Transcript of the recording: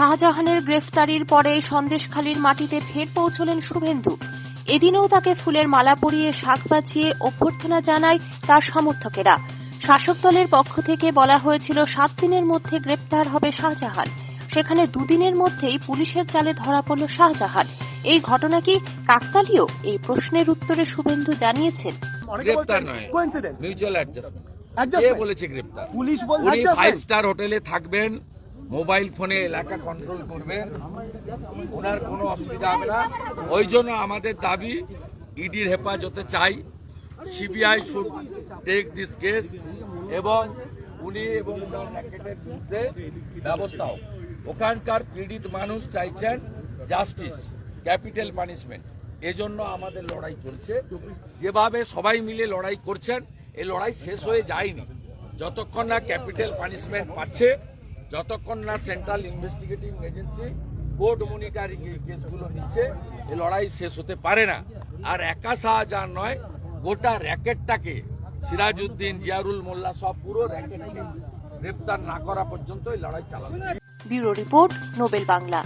শাহজাহানের গ্রেফতারির পরে সন্দেশখালীর মাটিতে ফের পৌঁছলেন শুভেন্দু। এদিনেও তাকে ফুলের মালা পরিয়ে শাক বাঁচিয়ে অভ্যর্থনা জানায় তার সমর্থকেরা। শাসক দলের পক্ষ থেকে বলা হয়েছিল সাত দিনের মধ্যে গ্রেপ্তার হবে শাহজাহান। সেখানে দুদিনের মধ্যেই পুলিশের চালে ধরা পড়ল শাহজাহান। এই ঘটনা কি কাকতালীয়? এই প্রশ্নের উত্তরে শুভেন্দু জানিয়েছেন। গ্রেপ্তার নয়। মিউচুয়াল অ্যাডজাস্টমেন্ট কে বলেছে গ্রেপ্তার? পুলিশ বল উনি ফাইভ স্টার হোটেলে থাকবেন মোবাইল ফোনে এলাকা কন্ট্রোল করবেন ওনার কোনো অসুবিধা হবে না। ওই জন্য আমাদের দাবি ইডির হেফাজতে চাই। CBI should take this case এবং উনি এবং ব্যবস্থা হোক। ওখানকার পীড়িত মানুষ চাইছেন জাস্টিস ক্যাপিটাল পানিশমেন্ট এজন্য আমাদের লড়াই চলছে। যেভাবে সবাই মিলে লড়াই করছেন এই লড়াই শেষ হয়ে যায়নি। যতক্ষণ না ক্যাপিটাল পানিশমেন্ট পাচ্ছে যতক্ষণ না central investigating agency court monitoring এই কেসগুলো নিচ্ছে এই লড়াই শেষ হতে পারে না। আর একা শাহজাহান নয়, গোটা র্যাকেটটাকে সিরাজউদ্দিন, জিয়ারুল মোল্লা সব পুরো র্যাকেটকে গ্রেপ্তার না করা পর্যন্ত এই লড়াই চালাবে। Bureau report Nobel Bangla.